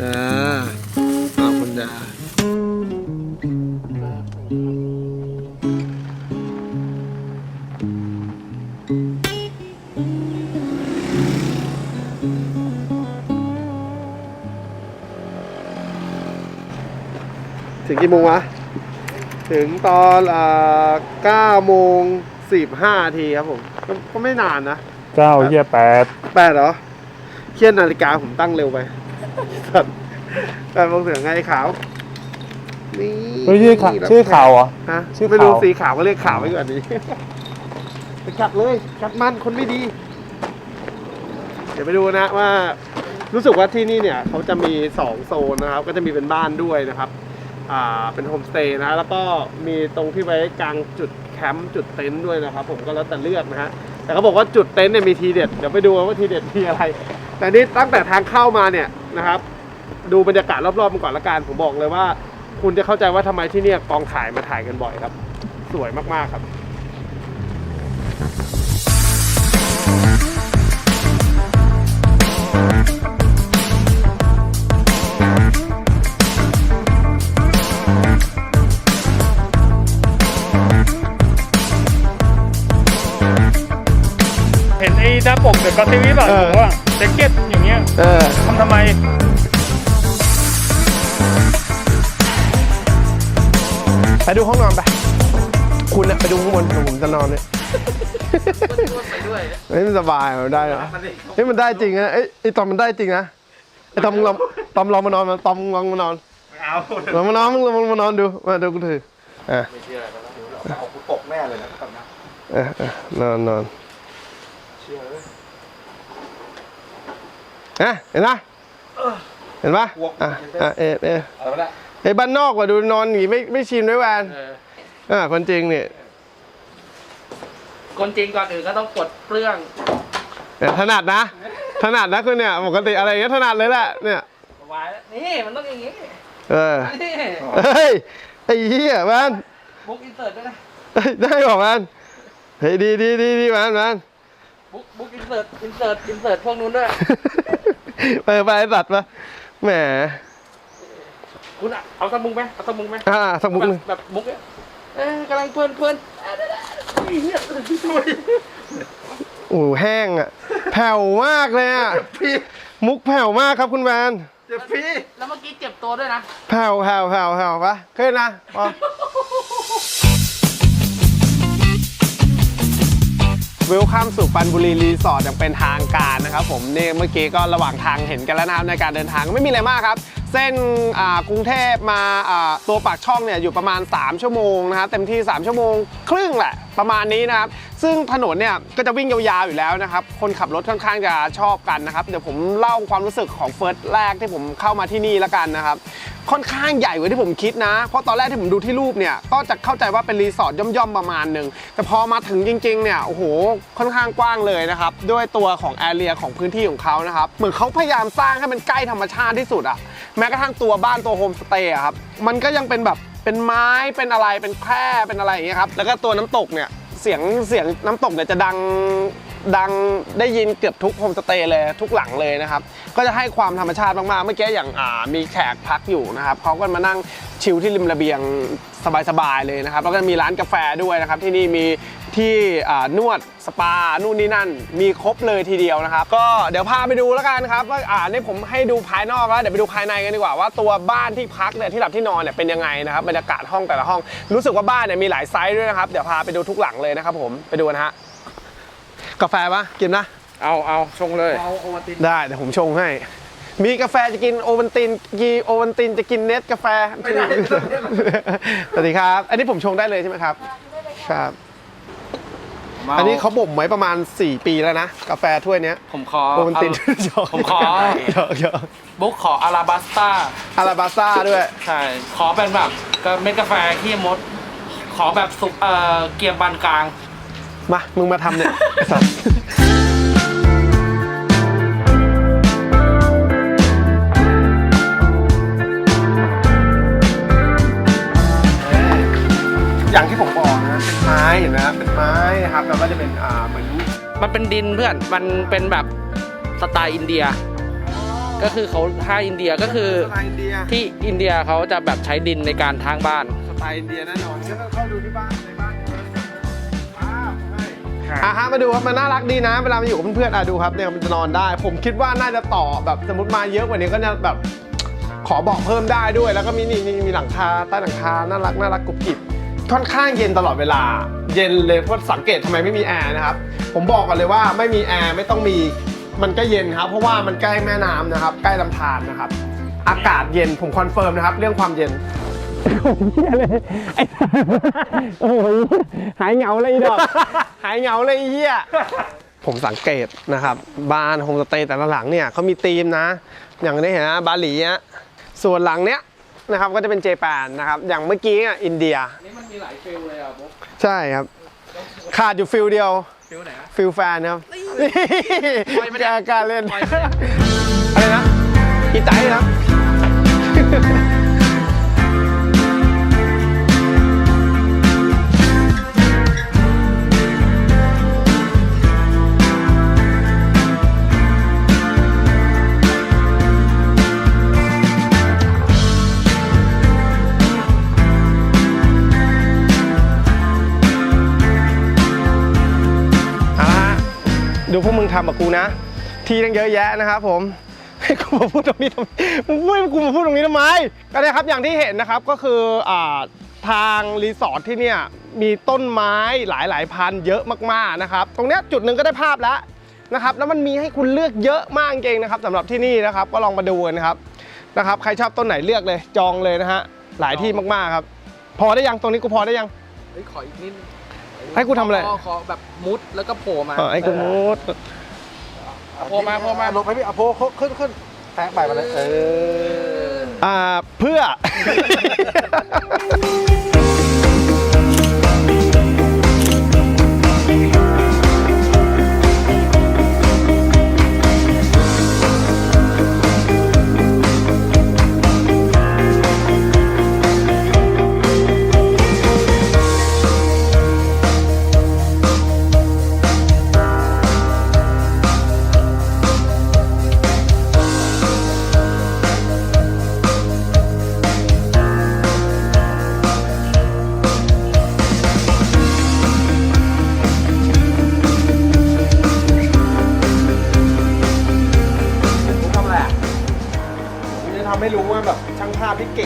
จ้าขอบคุณจ้าถึงกี่โมงวะ ถึงตอนเก้าโมงสิบห้าทีครับผมก็ไม่นานนะเก้าเยี่ยแปดแปดเหรอ เครียนนาฬิกาผมตั้งเร็วไป สัตว์แปดโมงถึงไงขาว นี่เฮ้ยชื่อข่าวชื่อข่าวเหรอ ฮะชื่อไม่รู้ขาวสีขาวก็เรียกขาวไว้ก่อนนี้ไปกัดเลยกัดมันคนไม่ดี เดี๋ยวไปดูนะว่า รู้สึกว่าที่นี่เนี่ยเขาจะมีสองโซนนะครับ ก็จะมีเป็นบ้านด้วยนะครับ อ่าเป็นโฮมสเตย์นะ แล้วก็มีตรงที่ไว้กลางจุดแคมป์จุดเต็นท์ด้วยนะครับ ผมก็แล้วแต่เลือกนะฮะ แต่เขาบอกว่าจุดเต็นท์เนี่ยมีทีเด็ด เดี๋ยวไปดูว่าทีเด็ดมีอะไร แต่นี่ตั้งแต่ทางเข้ามาเนี่ยนะครับ ดูบรรยากาศรอบๆมันก่อนละกันผมบอกเลยว่า คุณจะเข้าใจว่าทำไมที่เนี่ยกองถ่ายมาถ่ายกันบ่อยครับ สวยมากๆครับ เห็นไอ้หน้าปกเด็กก็ทีวีแบบเออว่าแจ็คเก็ตอย่างเงี้ยเออ ทำทำไม ไปดูห้องนอนไป คุณเนี่ยไปดูข้างบนเดี๋ยวผมจะนอนเนี่ยเฮ้ยมันสบายมันได้เหรอเฮ้ยมันได้จริงนะเอ้ยไอ้ตอมมันได้จริงนะไอ้ตอมมึงลองตอมลองมานอนมาตอมมึงลองมานอนเอาลองมานอนมึงลองมานอนดูมาดูกูถืออะเอากูตกแน่เลยนะตอนนี้เออเออนอนนอนเชื่อเลยอะเห็นปะเห็นปะอะอะเออเออเอาละ ไอ้บ้านนอกกว่าดูนอนอย่างงี้ไม่ไม่ชินด้วยแวนอะคนจริงเนี่ยคนจริงก่อนอื่นก็ต้องกดเปลื้องเนี่ยถนัดนะ ถนัดนะคุณเนี่ยปกติอะไรอย่างเงี้ยถนัดเลยแหละเนี่ย ไว้แล้วนี่มันต้องอย่างนี้เออนี่เฮ้ยไอ้เหี้ยแวนบุ๊กอินเสิร์ตด้วยนะเฮ้ยได้บอกแวนเฮ้ยดีดีดีดีแวนแวนบุ๊กบุ๊กอินเสิร์ตอินเสิร์ตอินเสิร์ตพวกนู้นด้วยไปไปไอ้สัตว์ปะแหม คุณอะเอาสมุงไหมเอาสมุงไหมอ่าสักมุกหนึงแบบแบบมุกเนี่ยเอ้ยกำลังเพลินเพลินอะเดี๋ยวๆอีเหี้ยดูดิโอ้โหแห้งอะ แผ่วมากเลยอะมุกแผ่วมากครับคุณแวนเจ็บพี่แล้วเมื่อกี้เจ็บตัวด้วยนะ แผ่วแผ่วแผ่วแผ่วปะขึ้นนะพอเวลคัมสู่ปันบุรีรีสอร์ทอย่างเป็นทางการนะครับผมนี่เมื่อกี้ก็ระหว่างทางเห็นกันแล้วนะครับในการเดินทางไม่มีอะไรมากครับ เส้นกรุงเทพมาอ่าตัวปากช่องเนี่ยอยู่ประมาณ 3 ชั่วโมงนะครับเต็มที่ 3 ชั่วโมง ครึ่งแหละประมาณนี้นะครับ ซึ่งถนนเนี่ยก็จะวิ่งยาวๆอยู่แล้วนะครับ คนขับรถค่อนข้างจะชอบกันนะครับ เดี๋ยวผมเล่าความรู้สึกของเฟิร์สแรกที่ผมเข้ามาที่นี่แล้วกันนะครับ ค่อนข้างใหญ่กว่าที่ผมคิดนะ เพราะตอนแรกที่ผมดูที่รูปเนี่ยก็จะเข้าใจว่าเป็นรีสอร์ทย่อมๆประมาณหนึ่งแต่พอมาถึงจริงๆเนี่ยโอ้โหค่อนข้างกว้างเลยนะครับด้วยตัวของแอเรียของพื้นที่ของเขานะครับเหมือนเขาพยายามสร้างให้มันใกล้ธรรมชาติที่สุดอะ แม้กระทั่งตัวบ้านตัวโฮมสเตย์ครับมันก็ยังเป็นแบบเป็นไม้เป็นอะไรเป็นแคร่เป็นอะไรอย่างเงี้ยครับแล้วก็ตัวน้ำตกเนี่ยเสียงเสียงน้ำตกเนี่ยจะดังดังได้ยินเกือบทุกโฮมสเตย์เลยทุกหลังเลยนะครับ ก็จะให้ความธรรมชาติมากๆ เมื่อกี้อย่างอ่ามีแขกพักอยู่นะครับเขาก็มานั่งชิลที่ริมระเบียงสบายๆเลยนะครับแล้วก็มีร้านกาแฟด้วยนะครับ ที่นี่มี ที่อ่านวดสปา นู่นนี่นั่น มีครบเลยทีเดียวนะครับ ก็เดี๋ยวพาไปดูแล้วกันครับว่าอ่านี่ผมให้ดูภายนอกแล้วเดี๋ยวไปดูภายในกันดีกว่าว่าตัวบ้านที่พักเนี่ยที่หลับที่นอนเนี่ยเป็นยังไงนะครับบรรยากาศห้องแต่ละห้อง รู้สึกว่าบ้านเนี่ยมีหลายไซส์ด้วยนะครับ เดี๋ยวพาไปดูทุกหลังเลยนะครับผมไปดูนะฮะกาแฟปะกินนะ เอาเอาชงเลยเอาโอวัลตินได้เดี๋ยวผมชงให้มีกาแฟจะกินโอวัลตินกีโอวัลตินจะกินเนสกาแฟไม่ได้สวัสดีครับ อันนี้ผมชงได้เลยใช่ไหมครับ ครับ อันนี้เขาบ่มไว้ประมาณ 4 ปีแล้วนะ กาแฟถ้วยเนี้ย ผมขอโอวัลตินผมขอเยอะเยอะบุ๊กขออาราบัสต้าอาราบาซ่าด้วย ใช่ ขอเป็นแบบก็เม็ดกาแฟขี้มด ขอแบบสุกเอ่อเกียร์ปานกลาง มา มึงมาทำเนี่ย เห็นไหมครับเป็นไม้นะครับ แล้วก็จะเป็นอ่าเหมือนมันเป็นดินเพื่อนมันเป็นแบบสไตล์อินเดีย ก็คือเขาถ้าอินเดียก็คือสไตล์อินเดียที่อินเดียเขาจะแบบใช้ดินในการทางบ้าน สไตล์อินเดียแน่นอนก็ต้องเข้าดูที่บ้านในบ้านอ้าวให้คอะฮะมาดูครับมันน่ารักดีนะ เวลามาอยู่กับเพื่อนๆอะดูครับเนี่ยมันจะนอนได้ ผมคิดว่าน่าจะต่อแบบสมมติมาเยอะกว่านี้ก็จะแบบขอเบอกเพิ่มได้ด้วย แล้วก็มีนี่นี่มีหลังคาใต้หลังคาน่ารักน่ารักกรุบกริบ ค่อนข้างเย็นตลอดเวลา เย็นเลยเพราะสังเกตทำไมไม่มีแอร์นะครับ ผมบอกก่อนเลยว่าไม่มีแอร์ไม่ต้องมีมันก็เย็นครับ เพราะว่ามันใกล้แม่น้ำนะครับ ใกล้ลำธารนะครับ อากาศเย็นผมคอนเฟิร์มนะครับ เรื่องความเย็นเฮียเลยไอ้โอ้ยหายเหงาเลยอีดอก หายเหงาเลยไอ้เฮียผมสังเกตนะครับบ้านโฮมสเตย์แต่ละหลังเนี่ยเขามีธีมนะ อย่างนี้เห็นนะบาหลีอะส่วนหลังเนี้ยนะครับก็จะเป็นเจแปนนะครับ อย่างเมื่อกี้อะอินเดีย นี่มัน มีหลายฟิลเลยอะบุ๊กใช่ครับ ขาดอยู่ฟิลเดียว ฟิลไหนอะฟิลแฟนครับปล่อยมันกล้าอะกล้าเล่นปล่อยมันอะอะไรนะอีไตครับ ดูพวกมึงทำกับกูนะ ทีตั้งเยอะแยะนะครับผมให้กูมาพูดตรงนี้ทำไมมึงพูให้กูมาพูดตรงนี้ทำไมก็นี่ยครับอย่างที่เห็นนะครับก็คืออ่าทางรีสอร์ทที่เนี่ยมีต้นไม้หลายหลายพันเยอะมากๆนะครับ ตรงเนี้ยจุดหนึ่งก็ได้ภาพแล้วนะครับแล้วมันมีให้คุณเลือกเยอะมากจริงนะครับสำหรับที่นี่นะครับก็ลองมาดูกันนะครับนะครับ ใครชอบต้นไหนเลือกเลยจองเลยนะฮะหลายที่มากๆครับ พอได้ยังตรงนี้กูพอได้ยังขออีกนิด ให้กูทำอะไร ขขอแบบมุดแล้วก็โผล่มาเออไอ้กูมูดโผล่มาโผล่มาลงไปพี่เอาโพขึ้นขึ้นแทงไปมาเลยเออ อ่าเพื่อ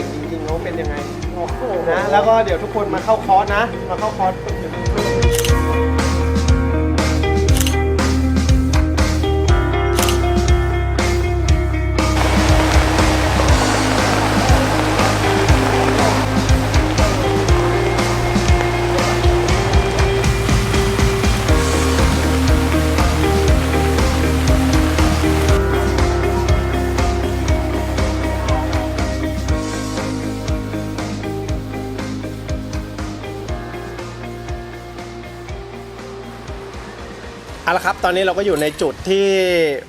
ภาพที่เก่งจริงๆเขาเป็นยังไงนะแล้วก็เดี๋ยวทุกคนมาเข้าคอร์สนะ มาเข้าคอร์สฝึก เอาละครับ ตอนนี้เราก็อยู่ในจุดที่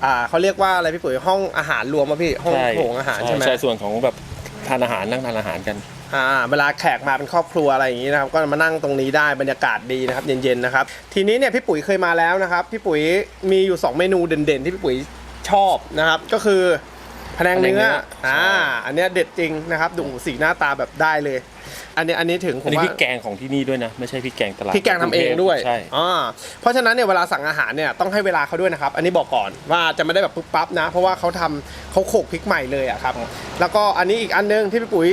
อ่าเขาเรียกว่าอะไรพี่ปุ๋ยห้องอาหารรวมป่ะพี่ห้องโถงอาหารใช่ไหมใช่ส่วนของแบบทานอาหารนั่งทานอาหารกันอ่าเวลาแขกมาเป็นครอบครัวอะไรอย่างนี้นะครับก็มานั่งตรงนี้ได้บรรยากาศดีนะครับเย็นๆนะครับทีนี้เนี่ยพี่ปุ๋ยเคยมาแล้วนะครับพี่ปุ๋ยมีอยู่ 2 เมนูเด่นๆ ที่พี่ปุ๋ยชอบนะครับก็คือพะ แนงเนื้อพะแนงเนื้ออ่าใช่อันเนี้ยเด็ดจริงนะครับดูสีหน้าตาแบบได้เลย อันนี้อันนี้ถึงผอันมนี้ว่า พริกแกงของที่นี่ด้วยนะ ไม่ใช่พริกแกงตลาดพี่แกงทำเองด้วยใช่ อ่าเพราะฉะนั้นเนี่ยเวลาสั่งอาหารเนี่ยต้องให้เวลาเขาด้วยนะครับ อันนี้บอกก่อนว่าจะไม่ได้แบบปุ๊บปั๊บนะ เพราะว่าเขาทำเขาโขลกพริกใหม่เลยอะครับ แล้วก็อันนี้อีกอันนึงที่พี่ปุ๋ย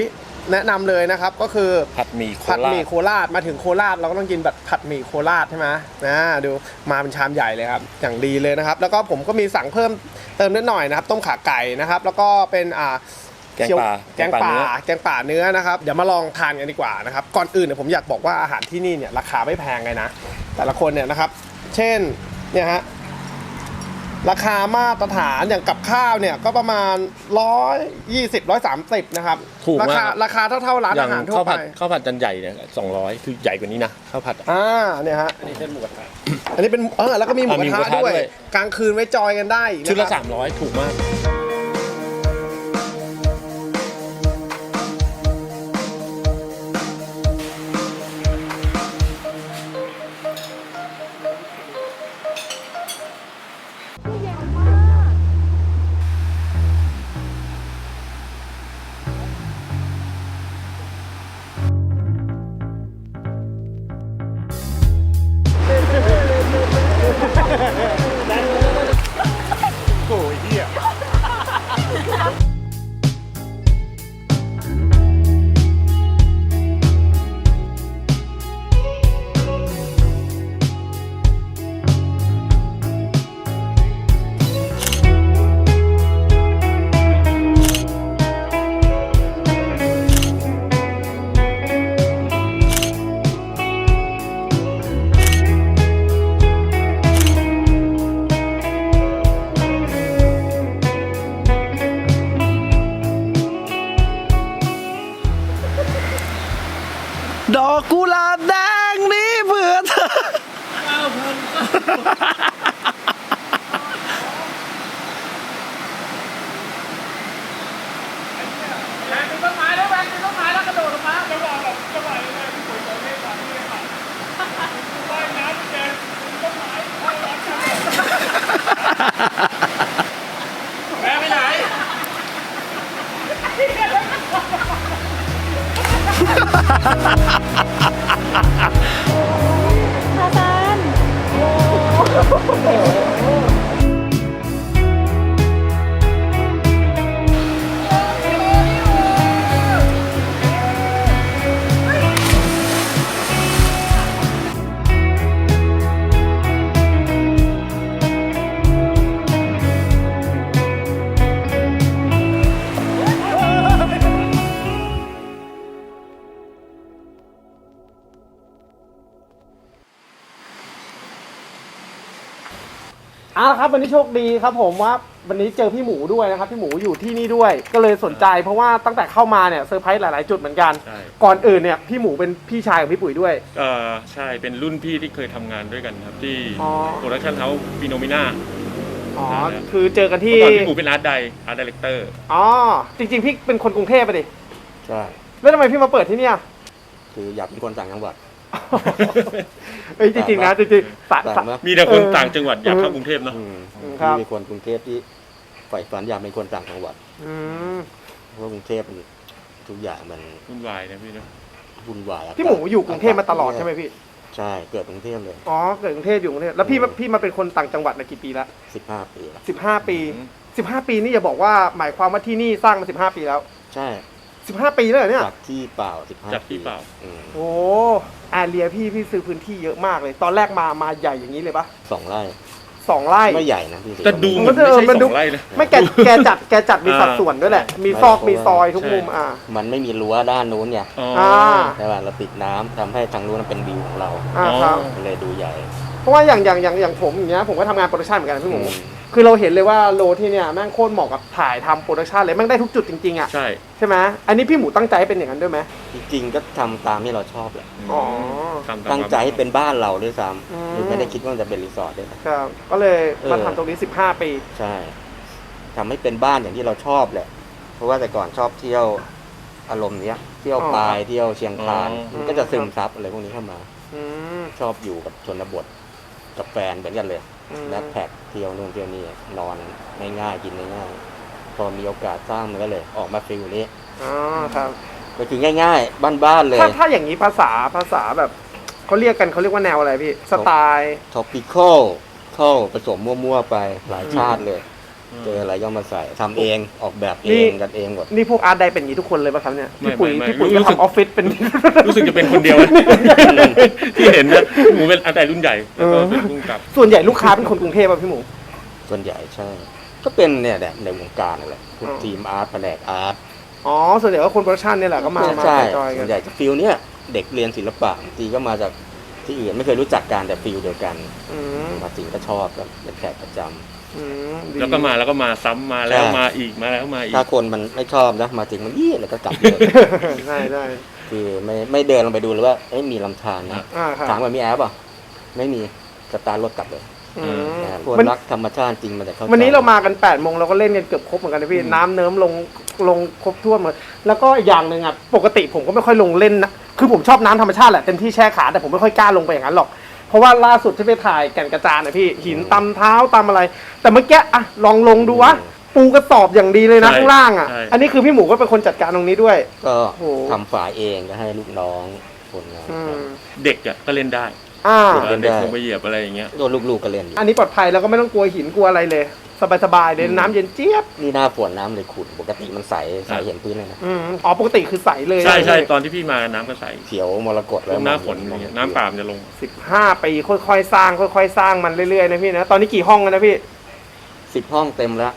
แนะนำเลยนะครับก็คือ ผัดหมี่โคผัดหรามี่ชโคราชมาถึงโคราชเราก็ต้องกินแบบผัดหมี่โคราชใช่ไหมนะดูมาเป็นชามใหญ่เลยครับอย่างดีเลยนะครับ แล้วก็ผมก็มีสั่งเพิ่มเติมนิดหน่อยนะครับ ต้มขาไก่นะครับ แล้วก็เป็นอ่าแกงป่าแกงป่าเนื้อ แกงป่าเนื้อนะครับเดี๋ยวมาลองทานกันดีกว่านะครับก่อนอื่นเนี่ยผมอยากบอกว่าอาหารที่นี่เนี่ยราคาไม่แพงเลยนะ แต่ละคนเนี่ยนะครับ เช่นเนี่ยฮะ ราคามาตรฐานอย่างกับข้าวเนี่ยก็ประมาณ120 130นะครับถูกรามาคาก ราคาเท่าๆร้านอย่าอางหารทั่ข้าววไปผัดข้าวผัดจานใหญ่เนี่ยสองร้อยคือใหญ่กว่านี้นะข้าวผัดอะ อ่าเนี่ยฮะอันนี้เส้นหมูกระทะอันนี้เป็นเออแล้วก็มีหมูอะกมีระหมูทะกระทะด้วยด้วยกลางคืนไว้จอยกันได้อีกนชุดละครับ สามร้อยถูกมาก วันนี้โชคดีครับผมว่าวันนี้เจอพี่หมูด้วยนะครับพี่หมูอยู่ที่นี่ด้วย ก็เลยสนใจเพราะว่าตั้งแต่เข้ามาเนี่ยเซอร์ไพรส์หลาย ๆ จุดเหมือนกัน ใช่ ก่อนอื่นเนี่ยพี่หมูเป็นพี่ชายของพี่ปุ๋ยด้วย เอ่อใช่เป็นรุ่นพี่ที่เคยทำงานด้วยกันครับ ที่อ๋อ โปรดักชั่นเฮาส์ฟีโนมิน่า อ๋อได้แล้วคือเจอกันเมื่ที่อก่อนพี่หมูเป็นอาร์ตไดอาร์ตดีเลกเตอร์ อ๋อ จริง ๆ พี่เป็นคนกรุงเทพไปดิ ใช่ แล้วทำไมพี่มาเปิดที่เนี่ย คืออยากเป็นคนต่างจังหวัด เฮ้ยจริงๆนะจริงๆสายต่างสายมากมีแต่คนเออต่างจังหวัดอยากเข้ากรุงเทพเนาะ อืมอืมครับพี่เป็นคนกรุงเทพที่ใฝ่ฝันอยากเป็นคนต่างจังหวัดอืมเพราะกรุงเทพมันทุกอย่างมันวุ่นวายนะพี่เนาะ วุ่นวายากาศพี่หมูอยู่กรุงเทพมาตลอดใช่ไหมพี่ใช่เกิดกรุงเทพเลย อ๋อเกิดกรุงเทพอยู่กรุงเทพแล้วพี่มาพี่มาเป็นคนต่างจังหวัดมากี่ปีละ15 ปีแล้วสิบห้าปีสิบห้าปีนี่อย่าบอกว่าหมายความว่าที่นี่สร้างมาสิบห้าปีแล้ว ใช่ สิบห้าปีแล้วเหรอเนี่ย จากที่เปล่า15จากที่เปล่าอืมโอ้แอเรียพี่พี่ซื้อพื้นที่เยอะมากเลย ตอนแรกมามาใหญ่อย่างนี้เลยปะสองไร่สองไร่ ไม่ใหญ่นะพี่แต่ดูเหมือนเอไม่อใช่มันสดูองไร่นะ ไม่แกแกจัดแกจัดมีสัดส่วนด้วยแหละ มีซอกมีซอยทุกมุมอ่ามันไม่มีรั้วด้านนู้นไงอ๋ออ่าใช่ป่ะเราติดน้ำทำให้ทางนู้นมันเป็นวิวของเราอ่าครับ มันเลยดูใหญ่เพ ราะว่าอย่างอย่างอย่างอย่างผมอย่างเงี้ยผมก็ทำงานโปรดักชันเหมือนกันนะพี่หมูอืมคือเราเห็นเลยว่าโลที่เนี่ยแม่งโคตรเหมาะกับถ่ายทำโปรดักชันเลยแม่งได้ทุกจุดจริงๆอะใช่ ใช่ไหมอันนี้พี่หมูตั้งใจให้เป็นอย่างนั้นด้วยไหมจริงๆก็ทำตามที่เราชอบแหละอ๋อ ทำามตั้งใจให้เป็นบ้านเราด้วยซ้อืมำคือไม่ได้คิดว่ามันจะเป็นรีสอร์ทด้วยนะ ครับก็เลยมาเออ ทำตรงนี้ 15 ปี ใช่ทำให้เป็นบ้านอย่างที่เราชอบแหละ เพราะว่าแต่ก่อนชอบเที่ยวอารมณ์เนี้ย เที่ยวอ๋อปลายเที่ยวเชียงคานอ๋อ มันก็จะซึมซับอะไรพวกนี้เข้ามา อืมชอบอยู่กับชนบท กับแฟนเหมือนกันเลยอืมแลกแพ็กเที่ยวนู่นเที่ยวนี่นอนง่ายๆกินง่ายๆพอมีโอกาสสร้างมันก็เลย ออกมาฟิลนี้อ๋อครับก็คือง่ายๆ บ้านๆเลย ถ้าถ้าอย่างนี้ภาษาภาษาแบบเขาเรียกกันเขาเรียกว่าแนวอะไรพี่ สไตล์ topical เข้าผสมมั่วๆไปหลายชาติเลย เจออะไรก็มาใส่ทำเองออกแบบเองกันเองหมด นี่พวกอาร์ตไดเป็นอย่างนี้ทุกคนเลยป่ะครับเนี่ยไม่พี่ปุ๋ยไม่ไม่พี่ปุ๋ยรู้ก็สึก ทำออฟฟิศเป็น รู้สึกจะเป็นคนเดียวนะที่เห็นนะหมูเป็นอาร์ตไดรุ่นใหญ่แล้วก็เป็นรุ่นกับ ส่วนใหญ่ลูกค้าเป็นคนกรุงเทพป่ะพี่หมู ส่วนใหญ่ใช่ ก็เป็นเนี่ยแหละในวงการนั่นแหละพวกอ๋อ ทีมอาร์ตแผนกอาร์ตอ๋อส่วนใหญ่ก็คนโปรดักชันเนี่ยแหละก็มามาใช่จอยๆส่กัวนนใหญ่จะฟิลเนี่ยเด็กเรียนศิลปะบางทีก็มาจากที่อื่นไม่เคยรู้จักกันแต่ฟิลเดียวกันอืมมาถึงก็ชอบก็เป็นแขกประจำอืม ดีแล้วก็มาแล้วก็มาซ้ำมาแล้วใช่มาอีกมาแล้วมาอีก ถ้าคนมันไม่ชอบนะมาถึงมันยี่แล้วก็กลับเลยใช่ใช่คือไม่ไม่เดินลงไปดูเลยว่าเอ้ยมีลำธารนะอ่าครับ ถามว่ามีแอปอะไม่มีสตาร์ทรถกลับเลยอืมนะครับคนวันรักธรรมชาติจริงมันจะเข้าใจ วันนี้เรามากัน8ปดโมงเราก็เล่นกันเกือบครบเหมือนกันนะพี่น้ำเนิ้มลงลงครบถ้วนหมดแล้วก็อีกอย่างหนึ่งอะปกติผมก็ไม่ค่อยลงเล่นนะ คือผมชอบน้ำธรรมชาติแหละเต็มที่แช่ขาแต่ผมไม่ค่อยกล้าลงไปอย่างนั้นหรอก เพราะว่าล่าสุดที่ไปถ่ายแก่นกระจานนะพี่หินตำเท้าตำอะไร แต่เมื่อกี้อะลองลงดูวะปูกระสอบอย่างดีเลยนะใช่ข้างล่างอะ ใช่ อันนี้คือพี่หมูก็เป็นคนจัดการตรงนี้ด้วย ก็โอ้โห ทำฝาเองก็ให้ลูกน้องคนงานอืม เด็กอะก็เล่นได้ อ่าเล่นได้เด็กลงไปเหยียบอะไรอย่างเงี้ย โดนลูกๆก็เล่นอยู่อันนี้ปลอดภัยแล้วก็ไม่ต้องกลัวหินกลัวอะไรเลย สบายๆเลยน้ำเย็นเจี๊ยบนี่หน้าฝนน้ำเลยขุ่นปกติมันใสใสเห็นพื้นเลยนะอืมอ๋อปกติคือใสเลยใช่ใช่ตอนที่พี่มาน้ำก็ใสเขียวมรกตช่แล้ววงหน้าฝนอย่างเงี้ยน้ำป่ามนจะลง สิบห้าปีค่อยๆสร้างค่อยๆ สร้างมันเรื่อยๆนะพี่นะตอนนี้กี่ห้องกันนะพี่สิบห้องเต็มแล้ว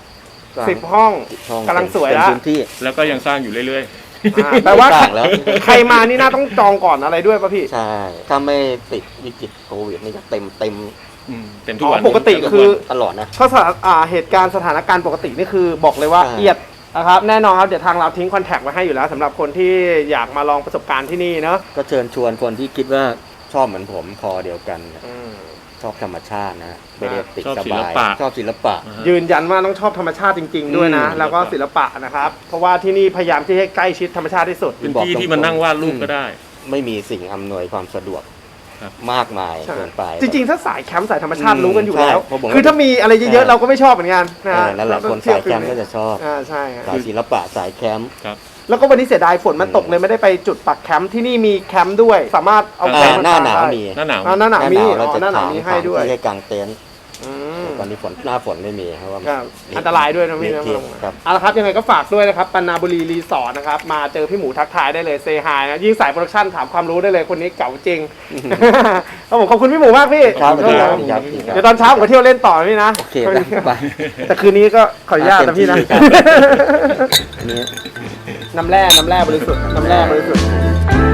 สิบห้อง สิบห้องกำลังสวยเต็มแล้วพื้นที่แล้วก็ยังสร้างอยู่เรื่อย อ่าแปลว่าสร้างแล้ว ใครมานี่น่าต้องจองก่อนอะไรด้วยป่ะพี่ใช่ ถ้าไม่ติดวิกฤตโควิดนี่ก็เต็มเต็มๆอืมเต็มทุกวันอ๋อปกติคือตลอดนะ ถ้าสถานอ่าเหตุการณ์สถานการณ์ปกตินี่คือบอกเลยว่าใช่ เอียดนะครับ แน่นอนครับ เดี๋ยวทางเราทิ้งคอนแทคไว้ให้อยู่แล้วสำหรับคนที่อยากมาลองประสบการณ์ที่นี่เนาะก็เชิญชวนคนที่คิดว่าชอบเหมือนผมคอเดียวกันนะ ชอบธรรมชาตินะไม่ได้ติดชอบสศิบาลยปะชอบศิลปะอ่าฮะยืนยันว่าต้องชอบธรรมชาติจริง ๆ ด้วยนะอืมแล้วก็ศิลปะนะครับ เพราะว่าที่นี่พยายามที่ให้ใกล้ชิดธรรมชาติที่สุดเป็นที่ที่มันนั่งวาดรูปก็ได้ ไม่มีสิ่งอำนวยความสะดวก มากมายใช่เกินไป จริงๆ ถ้าสายแคมป์สายธรรมชาติอืมรู้กันอยู่แล้ว ใช่เพราะผมคือถ้ามีอะไรเยอะๆใช่เราก็ไม่ชอบเหมือนกันนะเออนั่นแหละคนสายแคมป์ก็จะชอบ อ่าใช่ครับสายศิลปะสายแคมป์แล้วก็วันนี้เสียดายฝนมันตกเลยไม่ได้ไปจุดปักแคมป์ที่นี่มีแคมป์ด้วย สามารถเอาอ่แคอ่ามป์หน้าหนาวได้มีหน้าหนาวอ่าหน้าหนาวมีเราอ๋อจะหน้าหนาวถางมีให้ด้วย ที่ให้กางเต็นท์อืม ตอนนี้ฝนหน้าฝนไม่มีครับว่า ครับอันตรายด้วยนะพี่นะมีครับ เอาละครับยังไงก็ฝากด้วยนะครับปันนาบุรีรีสอร์ทนะครับมาเจอพี่หมูทักทายได้เลยเซฮายนะยิ่งสายโปรดักชั่นถามความรู้ได้เลยคนนี้เก๋าจริงครับผมขอบคุณพี่หมูมากพี่ครับสวัสดีครับผมครับ เดี๋ยวตอนเช้าผมไปเที่ยวเล่นต่อนะพี่นะโอเคได้ไปแต่คืนนี้ก็ขออนุญาตนะพี่นะเต็มที่ครับ อันนี้ น้ำแร่น้ำแร่บริสุทธิ์น้ำแร่บริสุทธิ์